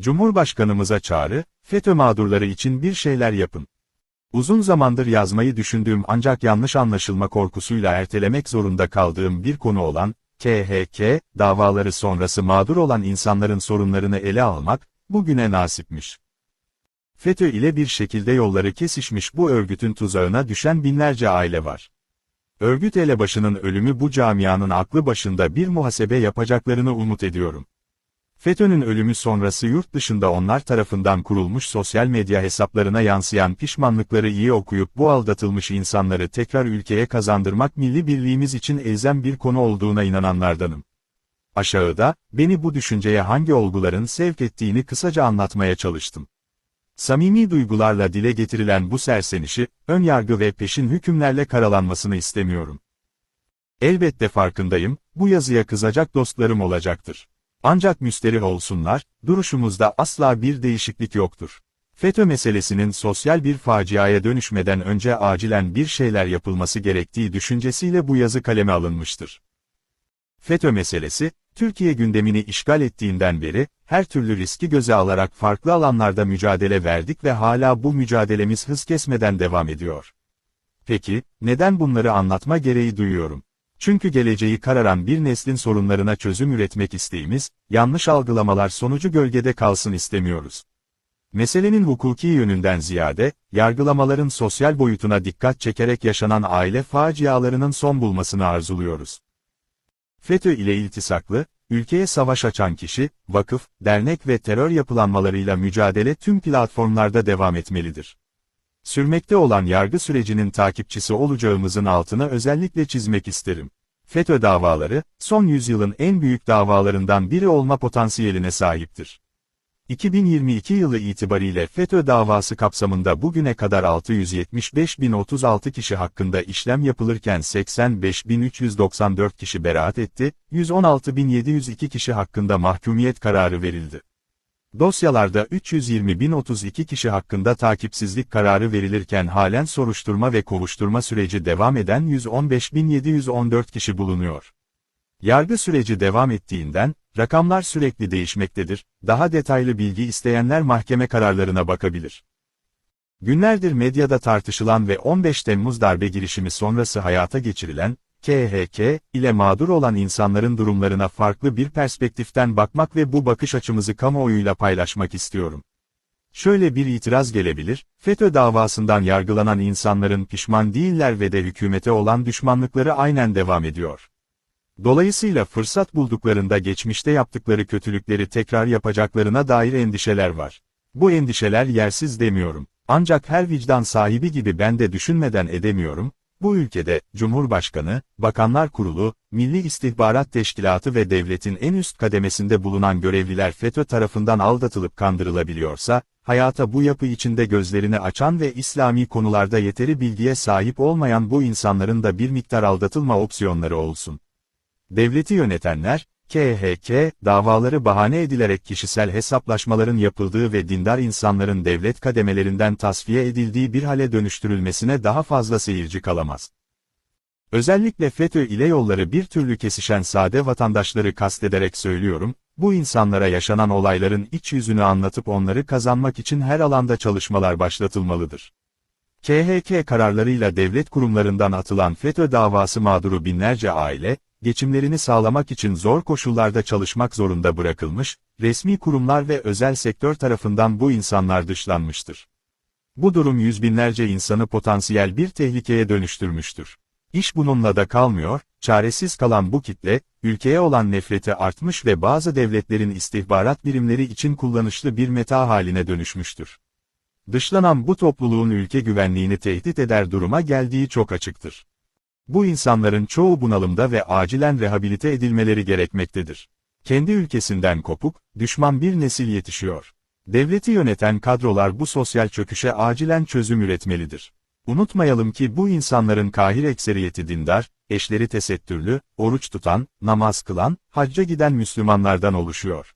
Cumhurbaşkanımıza çağrı, FETÖ mağdurları için bir şeyler yapın. Uzun zamandır yazmayı düşündüğüm ancak yanlış anlaşılma korkusuyla ertelemek zorunda kaldığım bir konu olan, KHK, davaları sonrası mağdur olan insanların sorunlarını ele almak, bugüne nasipmiş. FETÖ ile bir şekilde yolları kesişmiş bu örgütün tuzağına düşen binlerce aile var. Örgüt elebaşının ölümü bu camianın aklı başında bir muhasebe yapacaklarını umut ediyorum. FETÖ'nün ölümü sonrası yurt dışında onlar tarafından kurulmuş sosyal medya hesaplarına yansıyan pişmanlıkları iyi okuyup bu aldatılmış insanları tekrar ülkeye kazandırmak milli birliğimiz için elzem bir konu olduğuna inananlardanım. Aşağıda, beni bu düşünceye hangi olguların sevk ettiğini kısaca anlatmaya çalıştım. Samimi duygularla dile getirilen bu sersenişi, ön yargı ve peşin hükümlerle karalanmasını istemiyorum. Elbette farkındayım, bu yazıya kızacak dostlarım olacaktır. Ancak müsterih olsunlar, duruşumuzda asla bir değişiklik yoktur. FETÖ meselesinin sosyal bir faciaya dönüşmeden önce acilen bir şeyler yapılması gerektiği düşüncesiyle bu yazı kaleme alınmıştır. FETÖ meselesi, Türkiye gündemini işgal ettiğinden beri, her türlü riski göze alarak farklı alanlarda mücadele verdik ve hala bu mücadelemiz hız kesmeden devam ediyor. Peki, neden bunları anlatma gereği duyuyorum? Çünkü geleceği kararan bir neslin sorunlarına çözüm üretmek isteğimiz, yanlış algılamalar sonucu gölgede kalsın istemiyoruz. Meselenin hukuki yönünden ziyade, yargılamaların sosyal boyutuna dikkat çekerek yaşanan aile facialarının son bulmasını arzuluyoruz. FETÖ ile iltisaklı, ülkeye savaş açan kişi, vakıf, dernek ve terör yapılanmalarıyla mücadele tüm platformlarda devam etmelidir. Sürmekte olan yargı sürecinin takipçisi olacağımızın altına özellikle çizmek isterim. FETÖ davaları, son yüzyılın en büyük davalarından biri olma potansiyeline sahiptir. 2022 yılı itibariyle FETÖ davası kapsamında bugüne kadar 675.036 kişi hakkında işlem yapılırken 85.394 kişi beraat etti, 116.702 kişi hakkında mahkumiyet kararı verildi. Dosyalarda 320.032 kişi hakkında takipsizlik kararı verilirken halen soruşturma ve kovuşturma süreci devam eden 115.714 kişi bulunuyor. Yargı süreci devam ettiğinden, rakamlar sürekli değişmektedir, daha detaylı bilgi isteyenler mahkeme kararlarına bakabilir. Günlerdir medyada tartışılan ve 15 Temmuz darbe girişimi sonrası hayata geçirilen, KHK, ile mağdur olan insanların durumlarına farklı bir perspektiften bakmak ve bu bakış açımızı kamuoyuyla paylaşmak istiyorum. Şöyle bir itiraz gelebilir, FETÖ davasından yargılanan insanların pişman değiller ve de hükümete olan düşmanlıkları aynen devam ediyor. Dolayısıyla fırsat bulduklarında geçmişte yaptıkları kötülükleri tekrar yapacaklarına dair endişeler var. Bu endişeler yersiz demiyorum. Ancak her vicdan sahibi gibi ben de düşünmeden edemiyorum, bu ülkede, Cumhurbaşkanı, Bakanlar Kurulu, Milli İstihbarat Teşkilatı ve devletin en üst kademesinde bulunan görevliler FETÖ tarafından aldatılıp kandırılabiliyorsa, hayata bu yapı içinde gözlerini açan ve İslami konularda yeteri bilgiye sahip olmayan bu insanların da bir miktar aldatılma opsiyonları olsun. Devleti yönetenler, KHK, davaları bahane edilerek kişisel hesaplaşmaların yapıldığı ve dindar insanların devlet kademelerinden tasfiye edildiği bir hale dönüştürülmesine daha fazla seyirci kalamaz. Özellikle FETÖ ile yolları bir türlü kesişen sade vatandaşları kastederek söylüyorum, bu insanlara yaşanan olayların iç yüzünü anlatıp onları kazanmak için her alanda çalışmalar başlatılmalıdır. KHK kararlarıyla devlet kurumlarından atılan FETÖ davası mağduru binlerce aile, geçimlerini sağlamak için zor koşullarda çalışmak zorunda bırakılmış, resmi kurumlar ve özel sektör tarafından bu insanlar dışlanmıştır. Bu durum yüz binlerce insanı potansiyel bir tehlikeye dönüştürmüştür. İş bununla da kalmıyor, çaresiz kalan bu kitle, ülkeye olan nefreti artmış ve bazı devletlerin istihbarat birimleri için kullanışlı bir meta haline dönüşmüştür. Dışlanan bu topluluğun ülke güvenliğini tehdit eder duruma geldiği çok açıktır. Bu insanların çoğu bunalımda ve acilen rehabilite edilmeleri gerekmektedir. Kendi ülkesinden kopuk, düşman bir nesil yetişiyor. Devleti yöneten kadrolar bu sosyal çöküşe acilen çözüm üretmelidir. Unutmayalım ki bu insanların kahir ekseriyeti dindar, eşleri tesettürlü, oruç tutan, namaz kılan, hacca giden Müslümanlardan oluşuyor.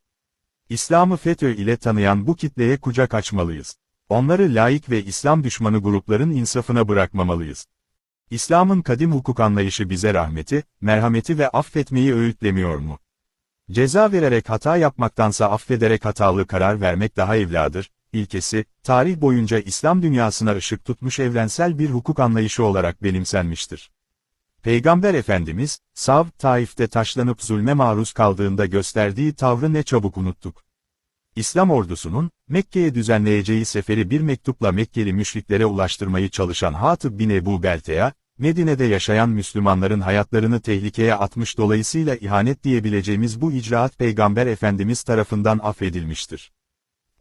İslam'ı FETÖ ile tanıyan bu kitleye kucak açmalıyız. Onları laik ve İslam düşmanı grupların insafına bırakmamalıyız. İslam'ın kadim hukuk anlayışı bize rahmeti, merhameti ve affetmeyi öğütlemiyor mu? Ceza vererek hata yapmaktansa affederek hatalı karar vermek daha evladır, ilkesi, tarih boyunca İslam dünyasına ışık tutmuş evrensel bir hukuk anlayışı olarak benimsenmiştir. Peygamber Efendimiz, Sav, Taif'te taşlanıp zulme maruz kaldığında gösterdiği tavrı ne çabuk unuttuk. İslam ordusunun, Mekke'ye düzenleyeceği seferi bir mektupla Mekkeli müşriklere ulaştırmayı çalışan Hatib bin Ebu Belte'ya, Medine'de yaşayan Müslümanların hayatlarını tehlikeye atmış dolayısıyla ihanet diyebileceğimiz bu icraat Peygamber Efendimiz tarafından affedilmiştir.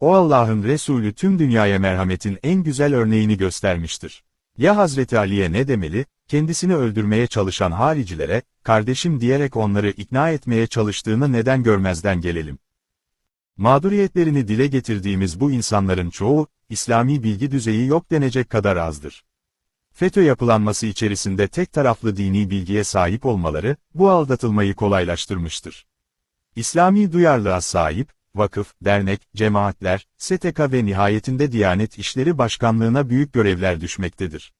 O Allah'ın Resulü tüm dünyaya merhametin en güzel örneğini göstermiştir. Ya Hazreti Ali'ye ne demeli, kendisini öldürmeye çalışan haricilere, kardeşim diyerek onları ikna etmeye çalıştığını neden görmezden gelelim. Mağduriyetlerini dile getirdiğimiz bu insanların çoğu, İslami bilgi düzeyi yok denecek kadar azdır. FETÖ yapılanması içerisinde tek taraflı dini bilgiye sahip olmaları, bu aldatılmayı kolaylaştırmıştır. İslami duyarlılığa sahip, vakıf, dernek, cemaatler, STK ve nihayetinde Diyanet İşleri Başkanlığına büyük görevler düşmektedir.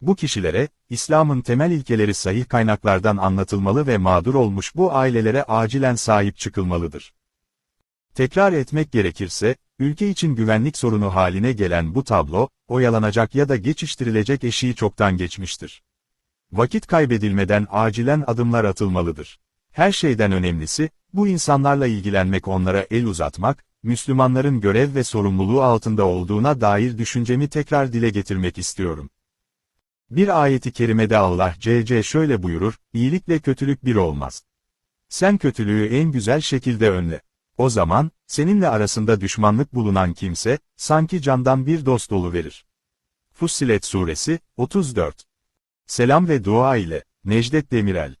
Bu kişilere, İslam'ın temel ilkeleri sahih kaynaklardan anlatılmalı ve mağdur olmuş bu ailelere acilen sahip çıkılmalıdır. Tekrar etmek gerekirse, ülke için güvenlik sorunu haline gelen bu tablo, oyalanacak ya da geçiştirilecek eşiği çoktan geçmiştir. Vakit kaybedilmeden acilen adımlar atılmalıdır. Her şeyden önemlisi, bu insanlarla ilgilenmek onlara el uzatmak, Müslümanların görev ve sorumluluğu altında olduğuna dair düşüncemi tekrar dile getirmek istiyorum. Bir ayeti kerimede Allah C.C. şöyle buyurur, iyilikle kötülük bir olmaz. Sen kötülüğü en güzel şekilde önle. O zaman, seninle arasında düşmanlık bulunan kimse, sanki candan bir dost verir. Fussilet Suresi, 34 Selam ve dua ile, Necdet Demirel